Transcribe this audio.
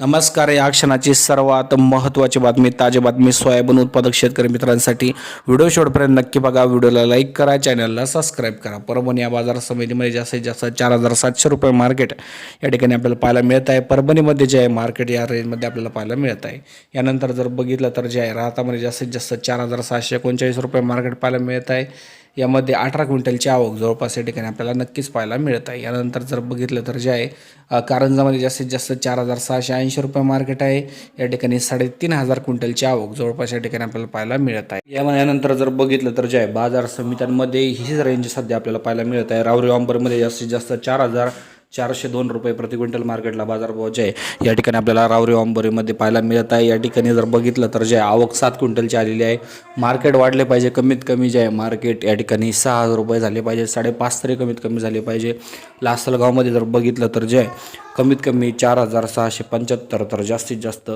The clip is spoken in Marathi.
नमस्कार या क्षणाची सर्वात महत्त्वाची बातमी ताजी बातमी सोयाबीन उत्पादक शेतकरी मित्रांसाठी व्हिडिओ शेवटपर्यंत नक्की बघा. व्हिडिओला लाईक करा चॅनलला सबस्क्राईब करा. परभणी या बाजार समितीमध्ये जास्तीत जास्त चार हजार सातशे रुपये मार्केट या ठिकाणी आपल्याला पाहायला मिळत आहे. परभणीमध्ये जे आहे मार्केट या रेंजमध्ये आपल्याला पाहायला मिळत आहे. यानंतर जर बघितलं तर जे आहे राहतामध्ये जास्तीत जास्त चार हजार सहाशे एकोणचाळीस रुपये मार्केट पाहायला मिळत आहे. यामध्ये अठरा क्विंटलची आवक जवळपास या ठिकाणी आपल्याला नक्कीच पाहायला मिळत आहे. यानंतर जर बघितलं तर जे आहे कारंजामध्ये जास्तीत जास्त चार हजार सहाशे ऐंशी रुपये मार्केट आहे. या ठिकाणी साडेतीन हजार क्विंटलची आवक जवळपास या ठिकाणी आपल्याला पाहायला मिळत आहे. यानंतर जर बघितलं तर जे आहे बाजार समित्यांमध्ये हीच रेंज सध्या आपल्याला पाहायला मिळत आहे. रावरी ऑम्बरमध्ये जास्तीत जास्त चार हजार चारशे दोन रुपये प्रति क्विंटल मार्केटला बाजारभाव जे आहे या ठिकाणी आपल्याला रावरी ऑम्बरीमध्ये पाहायला मिळत आहे. या ठिकाणी जर बघितलं तर जे आवक सात क्विंटलची आलेली आहे. मार्केट वाढले पाहिजे कमीत कमी जे आहे मार्केट या ठिकाणी सहा हजार रुपये झाले पाहिजे. साडेपाच तरी कमीत कमी झाले पाहिजे. लासलगावमध्ये जर बघितलं तर जे कमीत कमी चार हजार सहाशे पंच्याहत्तर तर जास्तीत जास्त